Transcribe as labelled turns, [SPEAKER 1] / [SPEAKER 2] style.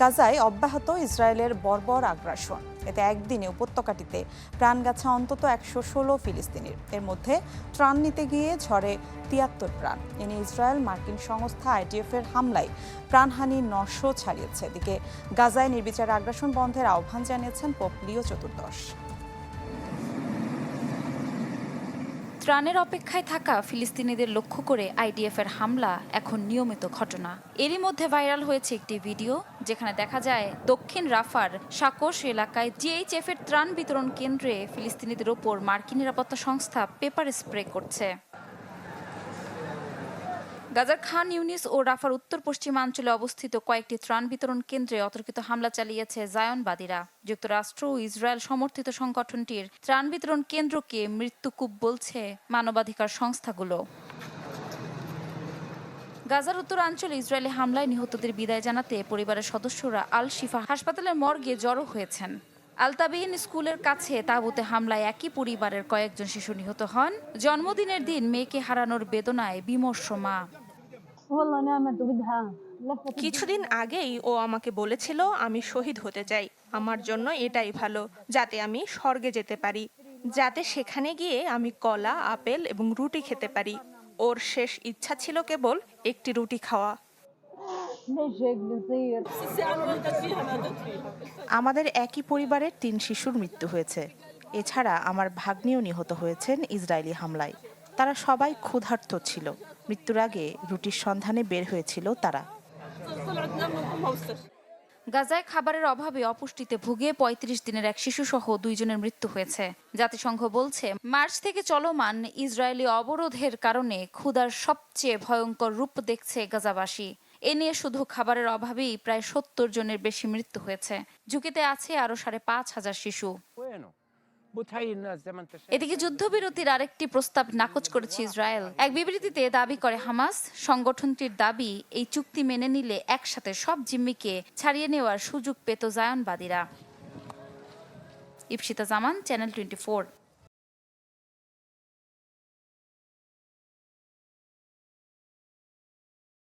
[SPEAKER 1] গাজায় অব্যাহত ইসরায়েলের বর্বর আগ্রাসন। এতে একদিনে উপত্যকাটিতে প্রাণ গেছে অন্তত একশো ষোলো ফিলিস্তিনির। এর মধ্যে ত্রাণ নিতে গিয়ে ঝড়ে তিয়াত্তর প্রাণ। এ নিয়ে ইসরায়েল মার্কিন সংস্থা আইটিএফের হামলায় প্রাণহানি নশো ছাড়িয়েছে। এদিকে গাজায় নির্বিচার আগ্রাসন বন্ধের আহ্বান জানিয়েছেন পোপ লিও চতুর্দশ।
[SPEAKER 2] ত্রাণের অপেক্ষায় থাকা ফিলিস্তিনিদের লক্ষ্য করে আইডিএফ এর হামলা এখন নিয়মিত ঘটনা। এরই মধ্যে ভাইরাল হয়েছে একটি ভিডিও যেখানে দেখা যায় দক্ষিণ রাফার সাকোশ এলাকায় জিএইচএফ এর ত্রাণ বিতরণ কেন্দ্রে ফিলিস্তিনিদের ওপর মার্কিন নিরাপত্তা সংস্থা পেপার স্প্রে করছে। গাজার খান, ইউনিস ও রাফার উত্তর পশ্চিমাঞ্চলে অবস্থিত কয়েকটি ত্রাণ বিতরণ কেন্দ্রে অতর্কিত হামলা চালিয়েছে জায়নবাদীরা। যুক্তরাষ্ট্র ও ইসরায়েল সমর্থিত সংগঠনটির ত্রাণ বিতরণ কেন্দ্রকে মৃত্যুকূপ বলছে মানবাধিকার সংস্থাগুলো। গাজার উত্তরাঞ্চলে ইসরায়েলি হামলায় নিহতদের বিদায় জানাতে পরিবারের সদস্যরা আল শিফা হাসপাতালের মর্গে জড়ো হয়েছেন। আলতাবিন স্কুলের কাছে তাঁবুতে হামলায় একই পরিবারের কয়েকজন শিশু নিহত হন। জন্মদিনের দিন মেয়েকে হারানোর বেদনায় বিমর্ষ মা।
[SPEAKER 3] কিছুদিন আগেই ও আমাকে বলেছিল, আমি শহীদ হতে চাই। আমার জন্য এটাই ভালো, যাতে আমি স্বর্গে যেতে পারি। যাতে সেখানে গিয়ে আমি কলা, আপেল এবং রুটি খেতে পারি। ওর শেষ ইচ্ছা ছিল কেবল একটি রুটি খাওয়া।
[SPEAKER 4] আমাদের একই পরিবারের তিন শিশুর মৃত্যু হয়েছে। এছাড়া আমার ভাগ্নিও নিহত হয়েছেন ইসরায়েলি হামলায়। তারা সবাই ক্ষুধার্ত ছিল। মৃত্যুর আগে রুটির সন্ধানে বের হয়েছিল তারা।
[SPEAKER 2] গাজায় খাবারের অভাবে অপুষ্টিতে ভুগে ৩৫ দিনের এক শিশুসহ দুইজনের মৃত্যু হয়েছে। জাতিসংঘ বলছে, মার্চ থেকে চলমান ইসরায়েলি অবরোধের কারণে ক্ষুধার সবচেয়ে ভয়ঙ্কর রূপ দেখছে গাজাবাসী। এ নিয়ে শুধু খাবারের অভাবেই প্রায় সত্তর জনের বেশি মৃত্যু হয়েছে। ঝুঁকিতে আছে আরও সাড়ে পাঁচ হাজার শিশু। এদিকে যুদ্ধবিরতির আরেকটি প্রস্তাব নাকচ করেছে ইসরায়েল। এক বিবৃতিতে দাবি করে হামাস সংগঠনটির দাবি এই চুক্তি মেনে নিলে একসাথে সব জিম্মিকে ছাড়িয়ে নেওয়ার সুযোগ পেত জায়নবাদীরা। Ipsita Zaman channel twenty